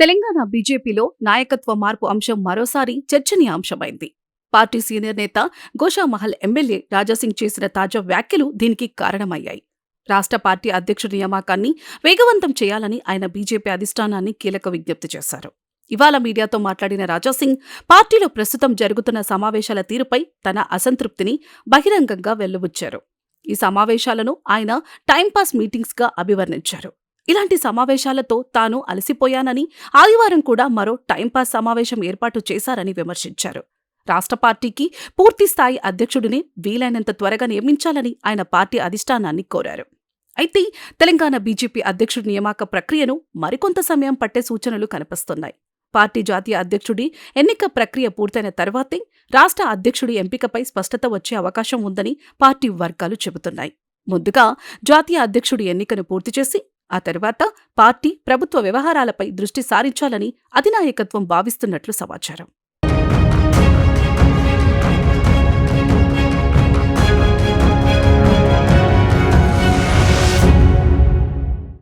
తెలంగాణ బీజేపీలో నాయకత్వ మార్పు అంశం మరోసారి చర్చనీయాంశమైంది. పార్టీ సీనియర్ నేత గోషామహల్ ఎమ్మెల్యే రాజాసింగ్ చేసిన తాజా వ్యాఖ్యలు దీనికి కారణమయ్యాయి. రాష్ట్ర పార్టీ అధ్యక్షుడి నియామకాన్ని వేగవంతం చేయాలని ఆయన బీజేపీ అధిష్టానాన్ని కీలక విజ్ఞప్తి చేశారు. ఇవాళ మీడియాతో మాట్లాడిన రాజాసింగ్ పార్టీలో ప్రస్తుతం జరుగుతున్న సమావేశాల తీరుపై తన అసంతృప్తిని బహిరంగంగా వెల్లుబుచ్చారు ఈ సమావేశాలను ఆయన టైంపాస్ మీటింగ్స్గా అభివర్ణించారు. ఇలాంటి సమావేశాలతో తాను అలసిపోయానని ఆదివారం కూడా మరో టైంపాస్ సమావేశం ఏర్పాటు చేశారని విమర్శించారు. రాష్ట్ర పార్టీకి పూర్తి స్థాయి అధ్యక్షుడిని వీలైనంత త్వరగా నియమించాలని ఆయన పార్టీ అధిష్టానాన్ని కోరారు. అయితే తెలంగాణ బీజేపీ అధ్యక్షుడి నియామక ప్రక్రియను మరికొంత సమయం పట్టే సూచనలు కనిపిస్తున్నాయి. పార్టీ జాతీయ అధ్యక్షుడి ఎన్నిక ప్రక్రియ పూర్తయిన తర్వాతే రాష్ట్ర అధ్యక్షుడి ఎంపికపై స్పష్టత వచ్చే అవకాశం ఉందని పార్టీ వర్గాలు చెబుతున్నాయి. ముందుగా జాతీయ అధ్యక్షుడి ఎన్నికను పూర్తి చేసి ఆ తర్వాత పార్టీ ప్రభుత్వ వ్యవహారాలపై దృష్టి సారించాలని అధినాయకత్వం భావిస్తున్నట్లు సమాచారం.